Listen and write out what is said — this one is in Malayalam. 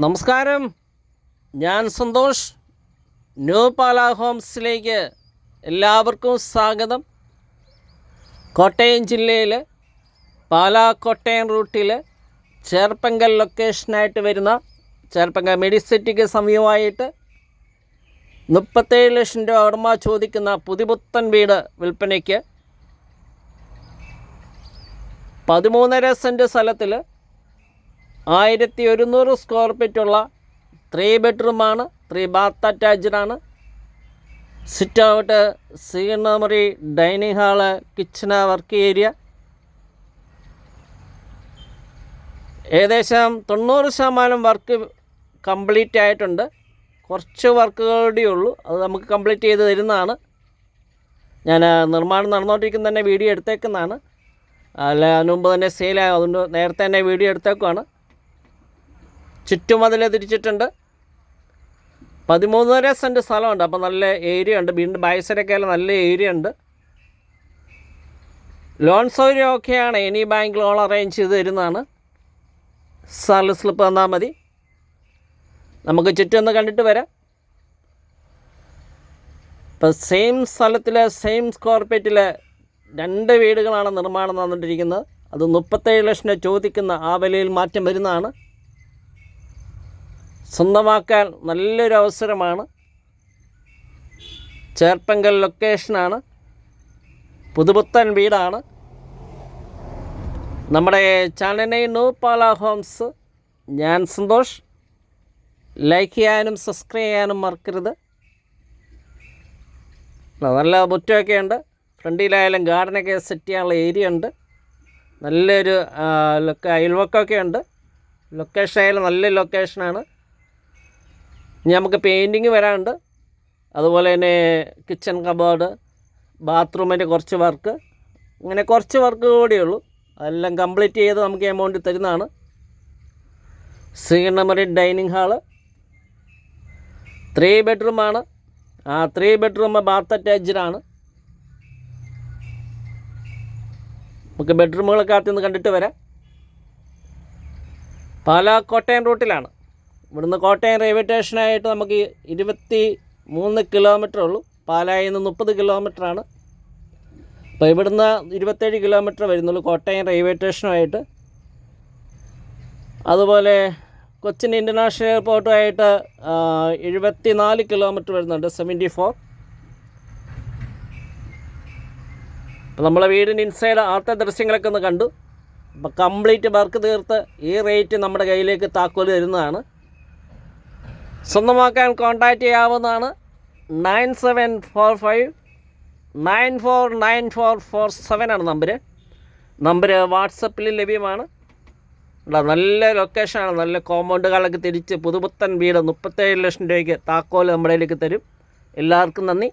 നമസ്കാരം. ഞാൻ സന്തോഷ്. ന്യൂ പാല ഹോംസിലേക്ക് എല്ലാവർക്കും സ്വാഗതം. കോട്ടയം ജില്ലയിൽ പാലാ കോട്ടയം റൂട്ടിൽ ചേർപ്പങ്കൽ ലൊക്കേഷനായിട്ട് വരുന്ന ചേർപ്പങ്കൽ മെഡിസിറ്റിക്ക് സമീപമായിട്ട് മുപ്പത്തേഴ് ലക്ഷം രൂപ ഉടമ ചോദിക്കുന്ന പുതുപുത്തൻ വീട് വിൽപ്പനയ്ക്ക് പതിമൂന്നര സെന്റ് സ്ഥലത്തിൽ ആയിരത്തി ഒരുന്നൂറ് സ്ക്വയർ ഫീറ്റുള്ള ത്രീ ബെഡ്റൂമാണ് ത്രീ ബാത്ത് അറ്റാച്ച്ഡാണ് sit out സീനമറി dining hall kitchen work area ഏകദേശം തൊണ്ണൂറ് ശതമാനം വർക്ക് കംപ്ലീറ്റ് ആയിട്ടുണ്ട്. കുറച്ച് വർക്കുകളുടെ ഉള്ളൂ. അത് നമുക്ക് കംപ്ലീറ്റ് ചെയ്ത് തരുന്നതാണ്. ഞാൻ നിർമ്മാണം നടന്നുകൊണ്ടിരിക്കുന്ന തന്നെ വീഡിയോ എടുത്തേക്കുന്നതാണ്. അല്ല അതിന് മുമ്പ് തന്നെ സെയിലായ അതുകൊണ്ട് നേരത്തെ തന്നെ വീഡിയോ എടുത്തേക്കുവാണ്. ചുറ്റുമതിൽ തിരിച്ചിട്ടുണ്ട്. പതിമൂന്നര സെന്റ് സ്ഥലമുണ്ട്. അപ്പോൾ നല്ല ഏരിയ ഉണ്ട്. വീണ്ടും ബൈസരൊക്കെ നല്ല ഏരിയ ഉണ്ട്. ലോൺ സൗകര്യം ഒക്കെയാണ് എനി ബാങ്ക് ലോൺ അറേഞ്ച് ചെയ്ത് തരുന്നതാണ്. സാലറി സ്ലിപ്പ് തന്നാൽ മതി. നമുക്ക് ചുറ്റും ഒന്ന് കണ്ടിട്ട് വരാം. ഇപ്പം സെയിം സ്ഥലത്തിൽ സെയിം സ്ക്വയർ ഫീറ്റിൽ രണ്ട് വീടുകളാണ് നിർമ്മാണം തന്നിട്ടിരിക്കുന്നത് അത് മുപ്പത്തേഴ് ലക്ഷം ചോദിക്കുന്ന ആ വിലയിൽ മാറ്റം വരുന്നതാണ്. സ്വന്തമാക്കാൻ നല്ലൊരു അവസരമാണ് ചേർപ്പങ്കൽ ലൊക്കേഷനാണ്. പുതുപുത്തൻ വീടാണ്. നമ്മുടെ ചാനലിനെ നൂപ്പാല ഹോംസ്. ഞാൻ സന്തോഷ്. ലൈക്ക് ചെയ്യാനും സബ്സ്ക്രൈബ് ചെയ്യാനും മറക്കരുത്. നല്ല മുറ്റമൊക്കെ ഉണ്ട്. ഫ്രണ്ടിലായാലും ഗാർഡനൊക്കെ സെറ്റ് ചെയ്യാനുള്ള ഏരിയ ഉണ്ട്. നല്ലൊരു ലൊക്ക അയൽവക്കമൊക്കെ ഉണ്ട്. ലൊക്കേഷൻ ആയാലും നല്ല ലൊക്കേഷനാണ്. ഇനി നമുക്ക് പെയിന്റിങ് വരാനുണ്ട്. അതുപോലെ തന്നെ കിച്ചൺ കബോർഡ് ബാത്റൂമിന്റെ കുറച്ച് വർക്ക് ഇങ്ങനെ കുറച്ച് വർക്ക് കൂടിയുള്ളൂ അതെല്ലാം കംപ്ലീറ്റ് ചെയ്ത് നമുക്ക് എമൗണ്ട് തരുന്നതാണ്. ശ്രീകണ്ഠമറി ഡൈനിങ് ഹാൾ ത്രീ ബെഡ്റൂമാണ് ആ ത്രീ ബെഡ്റൂം ബാത്ത് അറ്റാച്ച്ഡാണ് നമുക്ക് ബെഡ്റൂമുകളൊക്കെ അകത്തുനിന്ന് കണ്ടിട്ട് വരാം. പാലാ കോട്ടയം റൂട്ടിലാണ് ഇവിടുന്ന് കോട്ടയം റെയിൽവേ സ്റ്റേഷനായിട്ട് നമുക്ക് ഇരുപത്തി മൂന്ന് കിലോമീറ്റർ ഉള്ളൂ. പാലായിൽ നിന്ന് മുപ്പത് കിലോമീറ്ററാണ് അപ്പോൾ ഇവിടുന്ന് ഇരുപത്തേഴ് കിലോമീറ്റർ വരുന്നുള്ളൂ കോട്ടയം റെയിൽവേ സ്റ്റേഷനുമായിട്ട് അതുപോലെ കൊച്ചിൻ ഇന്റർനാഷണൽ എയർപോർട്ടുമായിട്ട് എഴുപത്തി നാല് കിലോമീറ്റർ വരുന്നുണ്ട് സെവന്റി ഫോർ അപ്പോൾ നമ്മളെ വീടിന്റെ ഇൻസൈഡ് ആദ്യത്തെ ദൃശ്യങ്ങളൊക്കെ ഒന്ന് കണ്ടു. അപ്പോൾ കംപ്ലീറ്റ് വർക്ക് തീർത്ത് ഈ റേറ്റ് നമ്മുടെ കയ്യിലേക്ക് താക്കോൽ തരുന്നതാണ്. സ്വന്തമാക്കാൻ കോൺടാക്റ്റ് ചെയ്യാവുന്നതാണ് nine seven four five nine four nine four four seven ആണ് നമ്പർ നമ്പർ വാട്സപ്പിൽ ലഭ്യമാണ്. നല്ല ലൊക്കേഷനാണ് നല്ല കോമ്പൗണ്ടുകളൊക്കെ തിരിച്ച് പുതുപുത്തൻ വീട് മുപ്പത്തേഴ് ലക്ഷം രൂപയ്ക്ക് താക്കോൽ നമ്മുടെ തരും. എല്ലാവർക്കും നന്ദി.